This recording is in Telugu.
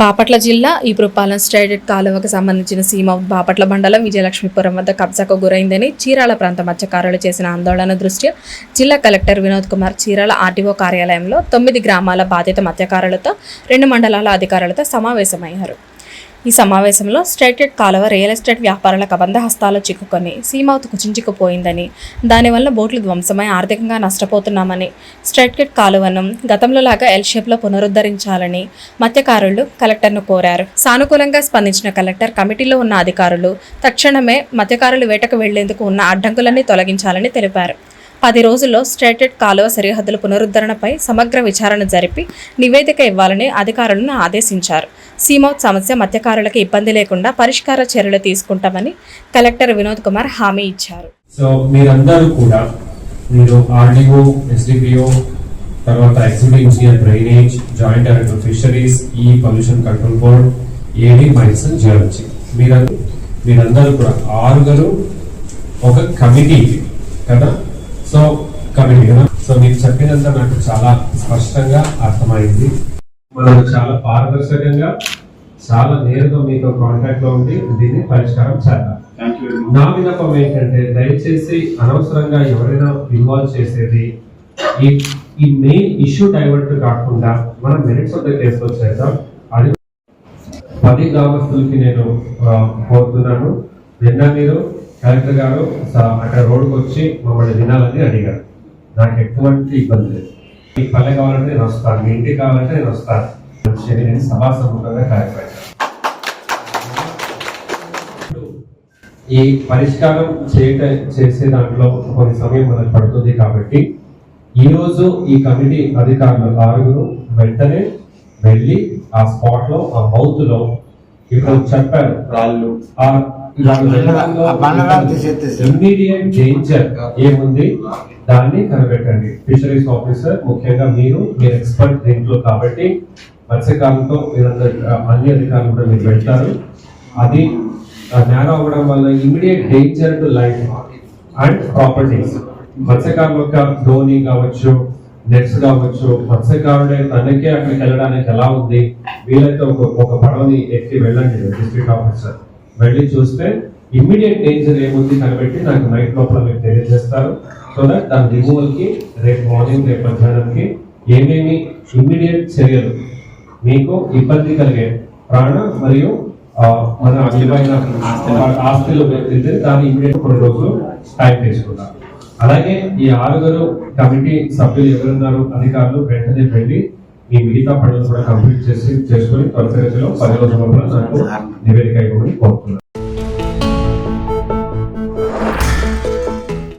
బాపట్ల జిల్లా ఈపురపాలెం స్టేడెడ్ కాలువకు సంబంధించిన సీమ బాపట్ల మండలం విజయలక్ష్మీపురం వద్ద కబ్జాకు గురైందని చీరాల ప్రాంత మత్స్యకారులు చేసిన ఆందోళన దృష్ట్యా జిల్లా కలెక్టర్ వినోద్ కుమార్ చీరాల ఆర్టీఓ కార్యాలయంలో తొమ్మిది గ్రామాల బాధిత మత్స్యకారులతో రెండు మండలాల అధికారులతో సమావేశమయ్యారు. ఈ సమావేశంలో స్ట్రైటెడ్ కాలువ రియల్ ఎస్టేట్ వ్యాపారుల కబంధ హస్తాల్లో చిక్కుకొని సీమౌత్ కుచించుకుపోయిందని. దానివల్ల బోట్లు ధ్వంసమై ఆర్థికంగా నష్టపోతున్నామని. స్టేటెడ్ కాలువను గతంలో లాగా ఎల్ షేప్లో పునరుద్ధరించాలని మత్స్యకారులు కలెక్టర్ను కోరారు. సానుకూలంగా స్పందించిన కలెక్టర్ కమిటీలో ఉన్న అధికారులు తక్షణమే మత్స్యకారులు వేటకు వెళ్ళేందుకు ఉన్న అడ్డంకులన్నీ తొలగించాలని తెలిపారు. పది రోజుల్లో స్టేటెడ్ కాలువ సరిహద్దుల పునరుద్ధరణపై సమగ్ర విచారణ జరిపి నివేదిక ఇవ్వాలని అధికారులను ఆదేశించారు. సీమౌత్ సమస్య మత్స్యకారులకు ఇబ్బంది లేకుండా పరిష్కార చర్యలు తీసుకుంటామని కలెక్టర్ వినోద్ కుమార్ హామీ ఇచ్చారు. సో మీరందరూ కూడా మీరు ఆర్డీఓ ఎస్డిపిఓ తర్వాత executive engineer drainage joint director fisheries ఈ pollution control board AD mines geology మీరందరూ మీరందరూ కూడా ఆరుగురు ఒక కమిటీ కదా? సో కమిటీ కదా. సో మీరు చెప్పినంత నాకు చాలా స్పష్టంగా అర్థమైంది. మనం చాలా పారదర్శకంగా చాలా నేరుగా మీతో కాంటాక్ట్లో ఉండి దీన్ని పరిష్కారం చేద్దాం. నా విన్నపం ఏంటంటే దయచేసి అనవసరంగా ఎవరైనా ఇన్వాల్వ్ చేసేది ఈ ఈ మెయిన్ ఇష్యూ డైవర్ట్ కాకుండా మనం మెరిట్స్ ఆఫ్ ద కేసు వచ్చేద్దాం అది పది గ్రామస్తులకి నేను కోరుతున్నాను. నిన్న మీరు కలెక్టర్ గారు అక్కడ రోడ్డుకు వచ్చి మమ్మల్ని వినాలని అడిగారు. నాకు ఎటువంటి ఇబ్బంది లేదు. మీ పల్లె కావాలంటే నేను వస్తాను మీ ఇంటికి కావాలంటే నేను వస్తాను మనిషిని నేను సభా సముఖంగా కార్యక్రమం. ఈ పరిష్కారం చేయట చేసే దాంట్లో కొన్ని సమయం మనకు పడుతుంది కాబట్టి ఈరోజు ఈ కమిటీ అధికారులు ఆరుగురు వెంటనే వెళ్ళి ఆ స్పాట్లో ఆ బౌత్లో ఇప్పుడు చెప్పారు రాళ్ళు ఆ ఇమ్మీడియట్ డేంజర్ ఏముంది? దాన్ని కనిపెట్టండి. ఫిషరీస్ ఆఫీసర్ ముఖ్యంగా మీరు మీరు ఎక్స్పర్ట్ దీంట్లో కాబట్టి మత్స్యకాలంతో మీరు అన్ని అధికారులు కూడా మీరు పెట్టారు అది నేర అవ్వడం వల్ల immediate danger to life and properties మత్స్యకారుల యొక్క ధోని కావచ్చు నెట్స్ కావచ్చు మత్స్యకారుడే తనకే అక్కడికి వెళ్ళడానికి ఎలా ఉంది? వీలైతే ఒక ఒక పడవని ఎక్కి వెళ్ళండి డిస్ట్రిక్ట్ ఆఫీసర్ వెళ్ళి చూస్తే ఇమ్మీడియట్ డేంజర్ ఏముంది కనిపెట్టి నాకు నైట్ లోపల మీరు తెలియజేస్తారు. సో దట్ దాని రిమూవల్కి రేపు మార్నింగ్ రేపు మధ్యాహ్నంకి ఏమేమి ఇమ్మీడియట్ చర్యలు మీకు ఇబ్బంది కలిగే ప్రాణ మరియు మన విలువైన ఆస్తులు. వెళ్తే దాన్ని ఇమ్మీడియట్ కొన్ని రోజులు టైం తీసుకుందాం అలాగే ఈ ఆరుగురు కమిటీ సభ్యులు ఎవరున్నారు? అధికారులు వెంటనే వెళ్ళి ఈ మిగతా పనులు కూడా కంప్లీట్ చేసి చేసుకుని త్వరితగతిలో పది రోజుల లోపల నాకు నివేదిక ఇవ్వమని కోరుతున్నాను.